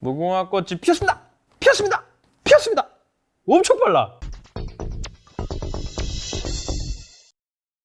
무궁화 꽃이 피었습니다. 피었습니다. 피었습니다. 엄청 빨라.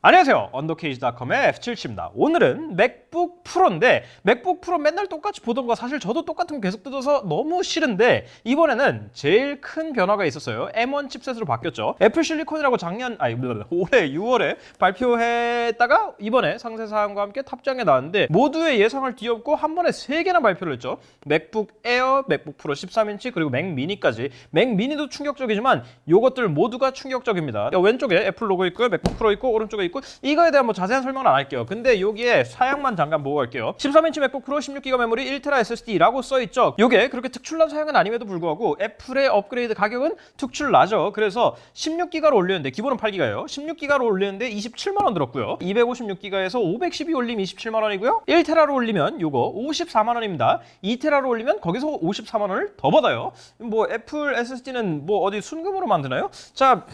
안녕하세요. 언더케이지닷컴의 F77입니다. 오늘은 맥북 프로인데 맥북 프로 맨날 똑같이 보던 거 사실 저도 똑같은 거 계속 뜯어서 너무 싫은데 이번에는 제일 큰 변화가 있었어요. M1 칩셋으로 바뀌었죠. 애플 실리콘이라고 작년 아니 올해 6월에 발표했다가 이번에 상세 사항과 함께 탑장에 나왔는데 모두의 예상을 뒤엎고 한 번에 세 개나 발표를 했죠. 맥북 에어, 맥북 프로 13인치 그리고 맥 미니까지. 맥 미니도 충격적이지만 이것들 모두가 충격적입니다. 왼쪽에 애플 로고 있고요. 맥북 프로 있고 오른쪽에 이거에 대한 뭐 자세한 설명은 안 할게요. 근데 여기에 사양만 잠깐 보고 갈게요. 13인치 맥북 프로 16기가 메모리 1테라 SSD라고 써 있죠. 이게 그렇게 특출난 사양은 아님에도 불구하고 애플의 업그레이드 가격은 특출나죠. 그래서 16기가로 올렸는데 기본은 8기가예요. 16기가로 올렸는데 27만 원 들었고요. 256기가에서 512 올리면 27만 원이고요. 1테라로 올리면 요거 54만 원입니다. 2테라로 올리면 거기서 54만 원을 더 받아요. 뭐 애플 SSD는 뭐 어디 순금으로 만드나요? 자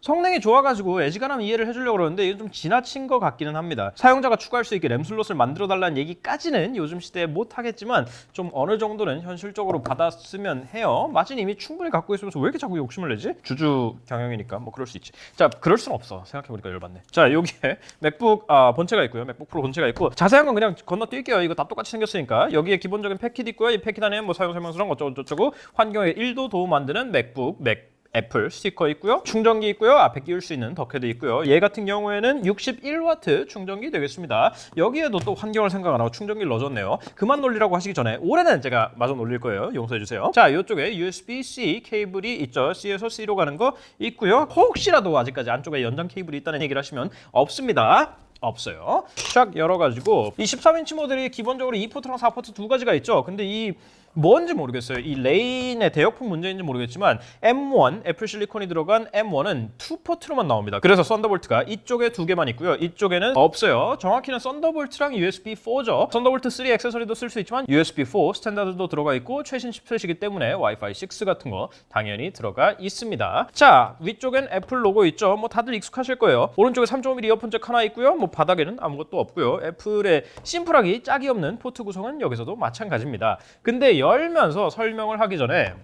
성능이 좋아가지고 애지간하면 이해를 해주려고 그러는데 이건 좀 지나친 것 같기는 합니다. 사용자가 추가할 수 있게 램 슬롯을 만들어 달라는 얘기까지는 요즘 시대에 못 하겠지만 좀 어느 정도는 현실적으로 받았으면 해요. 마진 이미 충분히 갖고 있으면서 왜 이렇게 자꾸 욕심을 내지? 주주 경영이니까 뭐 그럴 수 있지. 자, 그럴 순 없어. 생각해보니까 열받네. 자, 여기에 맥북 아, 본체가 있고요. 맥북 프로 본체가 있고 자세한 건 그냥 건너뛸게요. 이거 다 똑같이 생겼으니까 여기에 기본적인 패킷 있고요. 이 패킷 안에 뭐 사용 설명서랑 어쩌고저쩌고 환경에 1도 도움 안 되는 맥북, 맥 애플 스티커 있고요. 충전기 있고요. 앞에 끼울 수 있는 덕헤드 있고요. 얘 같은 경우에는 61와트 충전기 되겠습니다. 여기에도 또 환경을 생각 안 하고 충전기를 넣어줬네요. 그만 놀리라고 하시기 전에 올해는 제가 마저 놀릴 거예요. 용서해 주세요. 자, 이쪽에 USB-C 케이블이 있죠. C에서 C로 가는 거 있고요. 혹시라도 아직까지 안쪽에 연장 케이블이 있다는 얘기를 하시면 없습니다. 없어요. 샥 열어가지고 이 13인치 모델이 기본적으로 2포트랑 4포트 두 가지가 있죠. 근데 이 뭔지 모르겠어요. 이 레인의 대역폭 문제인지 모르겠지만 M1 애플 실리콘이 들어간 M1은 투 포트로만 나옵니다. 그래서 썬더볼트가 이쪽에 두 개만 있고요. 이쪽에는 없어요. 정확히는 썬더볼트랑 USB 4죠. 썬더볼트 3 액세서리도 쓸 수 있지만 USB 4 스탠다드도 들어가 있고 최신 칩셋이기 때문에 와이파이 6 같은 거 당연히 들어가 있습니다. 자 위쪽엔 애플 로고 있죠. 뭐 다들 익숙하실 거예요. 오른쪽에 3.5mm 이어폰 잭 하나 있고요. 뭐 바닥에는 아무것도 없고요. 애플의 심플하기 짝이 없는 포트 구성은 여기서도 마찬가지입니다. 근데 열면서 설명을 하기 전에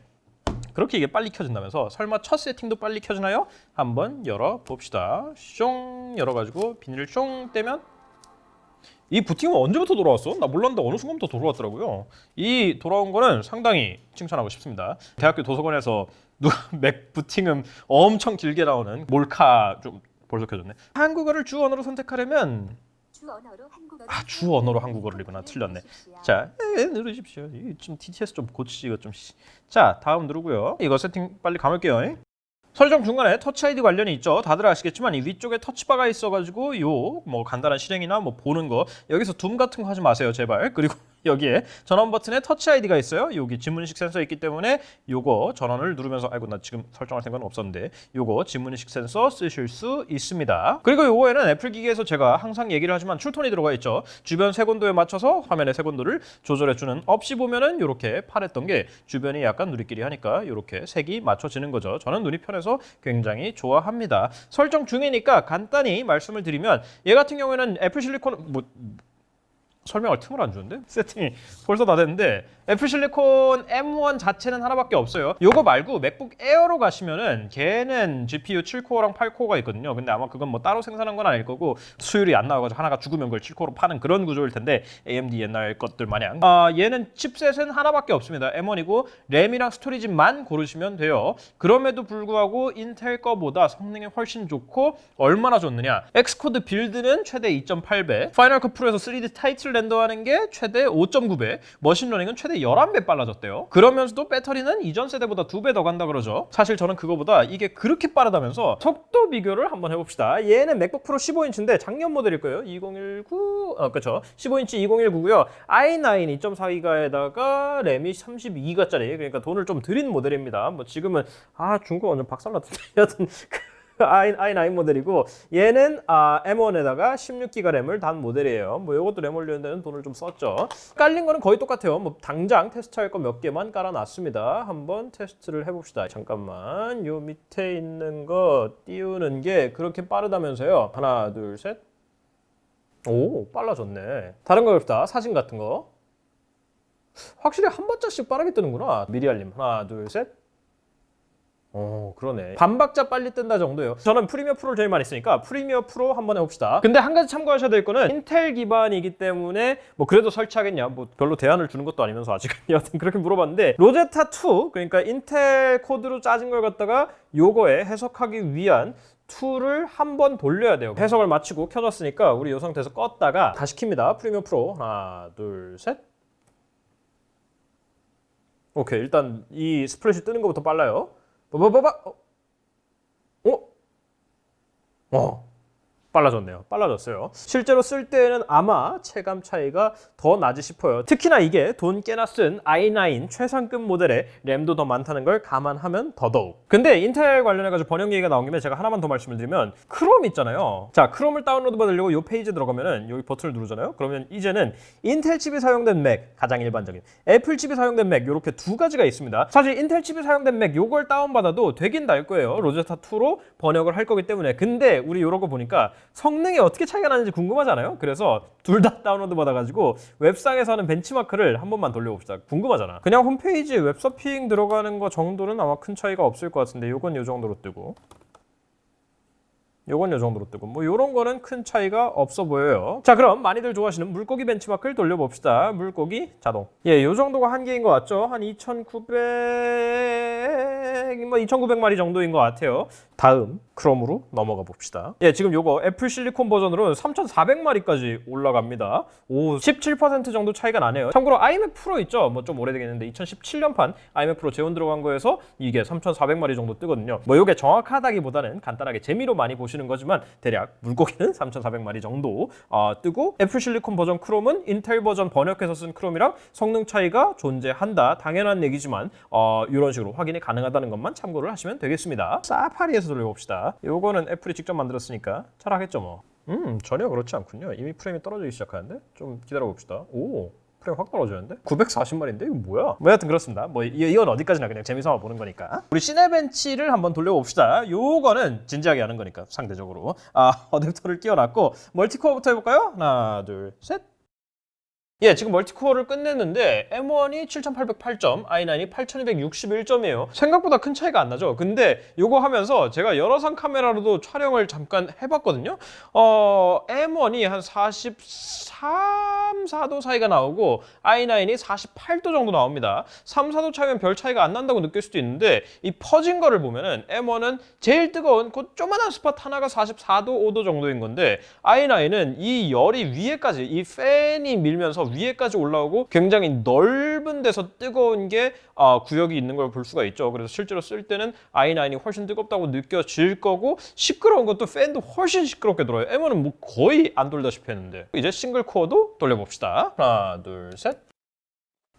그렇게 이게 빨리 켜진다면서 설마 첫 세팅도 빨리 켜지나요? 한번 열어 봅시다. 숑 열어가지고 비닐을 숑 떼면 이 부팅은 언제부터 돌아왔어? 나 몰랐는데 어느 순간부터 돌아왔더라고요. 이 돌아온 거는 상당히 칭찬하고 싶습니다. 대학교 도서관에서 맥 부팅음 엄청 길게 나오는 몰카 좀 벌써 켜졌네. 한국어를 주 언어로 선택하려면 아, 주 언어로 한국어를 이구나. 틀렸네. 자, 에, 누르십시오. 이좀 TTS 좀 이거 좀. 씨. 자, 다음 누르고요. 이거 세팅 빨리 감을게요. 설정 중간에 터치 아이디 관련이 있죠. 다들 아시겠지만 이 위쪽에 터치바가 있어가지고 요 뭐 간단한 실행이나 뭐 보는 거 여기서 둠 같은 거 하지 마세요 제발. 그리고 여기에 전원 버튼에 터치 아이디가 있어요. 여기 지문인식 센서 있기 때문에 요거 전원을 누르면서 아이고 나 지금 설정할 생각은 없었는데 요거 지문인식 센서 쓰실 수 있습니다. 그리고 요거에는 애플 기기에서 제가 항상 얘기를 하지만 출톤이 들어가 있죠. 주변 색온도에 맞춰서 화면의 색온도를 조절해 주는 없이 보면은 요렇게 파랬던 게 주변이 약간 누리끼리 하니까 요렇게 색이 맞춰지는 거죠. 저는 눈이 편해서 굉장히 좋아합니다. 설정 중이니까 간단히 말씀을 드리면 얘 같은 경우에는 애플 실리콘 뭐 설명할 틈을 안 주는데? 세팅이 벌써 다 됐는데 애플 실리콘 M1 자체는 하나밖에 없어요. 요거 말고 맥북 에어로 가시면은 걔는 GPU 7코어랑 8코어가 있거든요. 근데 아마 그건 뭐 따로 생산한 건 아닐 거고 수율이 안 나와가지고 하나가 죽으면 그걸 7코어로 파는 그런 구조일 텐데 AMD 옛날 것들 마냥 아 얘는 칩셋은 하나밖에 없습니다. M1이고 램이랑 스토리지만 고르시면 돼요. 그럼에도 불구하고 인텔 거보다 성능이 훨씬 좋고 얼마나 좋느냐 엑스코드 빌드는 최대 2.8배 파이널 컷 프로에서 3D 타이틀 렌더하는 게 최대 5.9배 머신러닝은 최대 11배 빨라졌대요. 그러면서도 배터리는 이전 세대보다 2배 더 간다 그러죠. 사실 저는 그거보다 이게 그렇게 빠르다면서 속도 비교를 한번 해봅시다. 얘는 맥북 프로 15인치인데 작년 모델일 거예요. 2019 어, 그렇죠 15인치 2019고요. i9 2.4기가에다가 램이 32기가짜리 그러니까 돈을 좀 들인 모델입니다. 뭐 지금은 아 중고 완전 박살났던데 여튼 i, i9 모델이고 얘는 아, M1에다가 16기가 램을 단 모델이에요. 뭐 이것도 램 올리는 데는 돈을 좀 썼죠. 깔린 거는 거의 똑같아요. 뭐 당장 테스트할 거 몇 개만 깔아놨습니다. 한번 테스트를 해봅시다. 잠깐만 요 밑에 있는 거 띄우는 게 그렇게 빠르다면서요. 하나 둘 셋. 오 빨라졌네. 다른 거 봅시다. 사진 같은 거. 확실히 한 번짜씩 빠르게 뜨는구나. 미리 알림. 하나, 둘, 셋. 어, 그러네. 반박자 빨리 뜬다 정도예요. 저는 프리미어 프로를 제일 많이 쓰니까 프리미어 프로 한번 해봅시다. 근데 한 가지 참고하셔야 될 거는 인텔 기반이기 때문에 뭐 그래도 설치하겠냐? 뭐 별로 대안을 주는 것도 아니면서 아직은 여하튼 그렇게 물어봤는데 로제타 2 그러니까 인텔 코드로 짜진 걸 갖다가 요거에 해석하기 위한 툴을 한 번 돌려야 돼요. 해석을 마치고 켜졌으니까 우리 이 상태에서 껐다가 다시 킵니다. 프리미어 프로 하나, 둘, 셋. 오케이 일단 이 스플래시 뜨는 것부터 빨라요. 빠바바바. 어? 어? 어. 빨라졌네요. 빨라졌어요. 실제로 쓸 때는 아마 체감 차이가 더 나지 싶어요. 특히나 이게 돈 꽤나 쓴 i9 최상급 모델의 램도 더 많다는 걸 감안하면 더더욱. 근데 인텔 관련해가지고 번역 얘기가 나온 김에 제가 하나만 더 말씀을 드리면 크롬 있잖아요. 자, 크롬을 다운로드 받으려고 이 페이지에 들어가면은 여기 버튼을 누르잖아요. 그러면 이제는 인텔 칩이 사용된 맥 가장 일반적인 애플 칩이 사용된 맥 이렇게 두 가지가 있습니다. 사실 인텔 칩이 사용된 맥 요걸 다운받아도 되긴 날 거예요. 로제타 2로 번역을 할 거기 때문에. 근데 우리 요런 거 보니까 성능이 어떻게 차이가 나는지 궁금하잖아요. 그래서 둘 다 다운로드 받아가지고 웹상에서 하는 벤치마크를 한 번만 돌려봅시다. 궁금하잖아. 그냥 홈페이지 웹서핑 들어가는 거 정도는 아마 큰 차이가 없을 것 같은데 요건 요 정도로 뜨고 요건 요 정도로 뜨고 뭐 요런 거는 큰 차이가 없어 보여요. 자 그럼 많이들 좋아하시는 물고기 벤치마크를 돌려봅시다. 물고기 자동. 예, 요 정도가 한계인 것 같죠? 한 2,900, 뭐 2,900마리 정도인 것 같아요. 다음 크롬으로 넘어가 봅시다. 예, 지금 요거 애플 실리콘 버전으로는 3,400마리까지 올라갑니다. 오, 17% 정도 차이가 나네요. 참고로 iMac 프로 있죠? 뭐 좀 오래되겠는데 2017년판 iMac 프로 재원 들어간 거에서 이게 3,400마리 정도 뜨거든요. 뭐 요게 정확하다기보다는 간단하게 재미로 많이 보시는 거지만 대략 물고기는 3,400마리 정도 어, 뜨고 애플 실리콘 버전 크롬은 인텔 버전 번역해서 쓴 크롬이랑 성능 차이가 존재한다. 당연한 얘기지만 어, 이런 식으로 확인이 가능하다는 것만 참고를 하시면 되겠습니다. 사파리에서 돌려봅시다. 요거는 애플이 직접 만들었으니까 잘하겠죠 뭐. 음 전혀 그렇지 않군요. 이미 프레임이 떨어지기 시작하는데 좀 기다려 봅시다. 오 프레임 확 떨어지는데? 940마리인데 이거 뭐야? 뭐 여하튼 그렇습니다. 뭐 이- 이건 어디까지나 그냥 재미삼아 보는 거니까. 우리 시네벤치를 한번 돌려봅시다. 요거는 진지하게 하는 거니까 상대적으로 아 어댑터를 끼워놨고 멀티코어부터 해볼까요? 하나 둘 셋. 예, 지금 멀티코어를 끝냈는데 M1이 7808점, i9이 8261점이에요. 생각보다 큰 차이가 안 나죠. 근데 요거 하면서 제가 여러 상 카메라로도 촬영을 잠깐 해봤거든요. 어, M1이 한 43, 4도 차이가 나오고 i9이 48도 정도 나옵니다. 3, 4도 차이면 별 차이가 안 난다고 느낄 수도 있는데 이 퍼진 거를 보면은 M1은 제일 뜨거운 그 조만한 스팟 하나가 44도, 5도 정도인 건데 i9은 이 열이 위에까지 이 팬이 밀면서 위에까지 올라오고 굉장히 넓은 데서 뜨거운 게 아, 구역이 있는 걸 볼 수가 있죠. 그래서 실제로 쓸 때는 i9이 훨씬 뜨겁다고 느껴질 거고 시끄러운 것도 팬도 훨씬 시끄럽게 돌아요. M1은 뭐 거의 안 돌다시피 했는데 이제 싱글 코어도 돌려봅시다. 하나, 둘, 셋.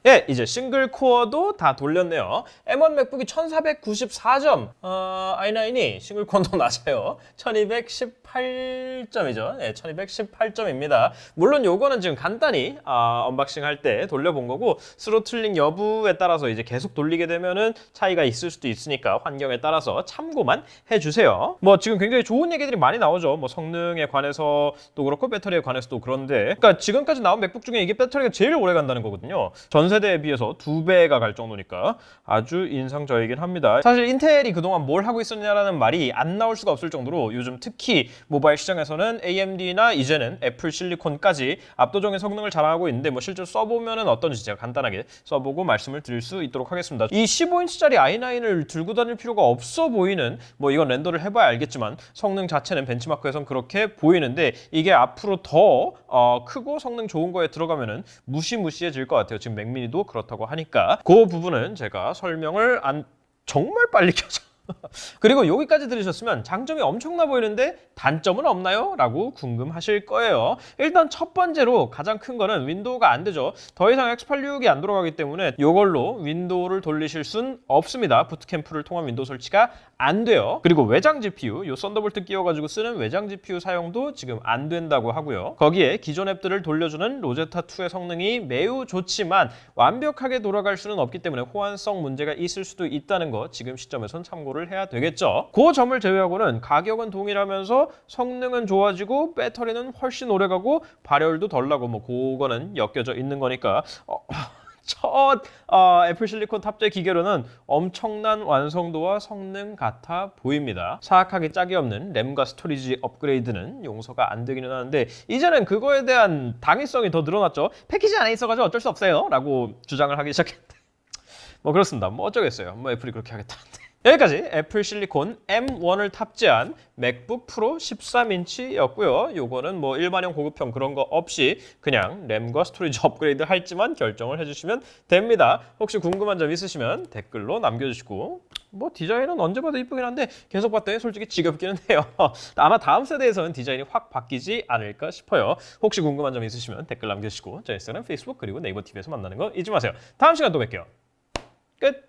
예, 이제 싱글 코어도 다 돌렸네요. M1 맥북이 1494점, 어, i9이 싱글 코어도 낮아요. 1218점이죠. 예, 1218점입니다. 물론 요거는 지금 간단히 아, 언박싱 할 때 돌려본 거고 스로틀링 여부에 따라서 이제 계속 돌리게 되면은 차이가 있을 수도 있으니까 환경에 따라서 참고만 해주세요. 뭐 지금 굉장히 좋은 얘기들이 많이 나오죠. 뭐 성능에 관해서도 그렇고 배터리에 관해서도 그런데, 그러니까 지금까지 나온 맥북 중에 이게 배터리가 제일 오래 간다는 거거든요. 전 세대에 비해서 두 배가 갈 정도니까 아주 인상적이긴 합니다. 사실 인텔이 그동안 뭘 하고 있었냐라는 말이 안 나올 수가 없을 정도로 요즘 특히 모바일 시장에서는 AMD나 이제는 애플 실리콘까지 압도적인 성능을 자랑하고 있는데 뭐 실제로 써보면은 어떤지 제가 간단하게 써보고 말씀을 드릴 수 있도록 하겠습니다. 이 15인치짜리 i9을 들고 다닐 필요가 없어 보이는 뭐 이건 렌더를 해봐야 알겠지만 성능 자체는 벤치마크에선 그렇게 보이는데 이게 앞으로 더 어, 크고 성능 좋은 거에 들어가면은 무시무시해질 것 같아요. 지금 맥 미니도 그렇다고 하니까 그 부분은 제가 설명을 안 정말 빨리 켜서 그리고 여기까지 들으셨으면 장점이 엄청나 보이는데 단점은 없나요? 라고 궁금하실 거예요. 일단 첫 번째로 가장 큰 거는 윈도우가 안 되죠. 더 이상 X86이 안 돌아가기 때문에 이걸로 윈도우를 돌리실 순 없습니다. 부트캠프를 통한 윈도우 설치가 안 돼요. 그리고 외장 GPU, 요 썬더볼트 끼워가지고 쓰는 외장 GPU 사용도 지금 안 된다고 하고요. 거기에 기존 앱들을 돌려주는 로제타 2의 성능이 매우 좋지만 완벽하게 돌아갈 수는 없기 때문에 호환성 문제가 있을 수도 있다는 거 지금 시점에선 참고를 해야 되겠죠. 그 점을 제외하고는 가격은 동일하면서 성능은 좋아지고 배터리는 훨씬 오래가고 발열도 덜 나고 뭐 그거는 엮여져 있는 거니까 어, 첫 어, 애플 실리콘 탑재 기계로는 엄청난 완성도와 성능 같아 보입니다. 사악하게 짝이 없는 램과 스토리지 업그레이드는 용서가 안 되기는 하는데 이제는 그거에 대한 당위성이 더 늘어났죠. 패키지 안에 있어가지고 어쩔 수 없어요.라고 주장을 하기 시작했는데 뭐 그렇습니다. 뭐 어쩌겠어요. 뭐 애플이 그렇게 하겠다는데. 여기까지 애플 실리콘 M1을 탑재한 맥북 프로 13인치였고요. 요거는 뭐 일반형 고급형 그런 거 없이 그냥 램과 스토리지 업그레이드 할지만 결정을 해주시면 됩니다. 혹시 궁금한 점 있으시면 댓글로 남겨주시고 뭐 디자인은 언제 봐도 이쁘긴 한데 계속 봤더니 솔직히 지겹기는 해요. 아마 다음 세대에서는 디자인이 확 바뀌지 않을까 싶어요. 혹시 궁금한 점 있으시면 댓글 남겨주시고 저 인스타그램, 페이스북 그리고 네이버 TV에서 만나는 거 잊지 마세요. 다음 시간 또 뵐게요. 끝.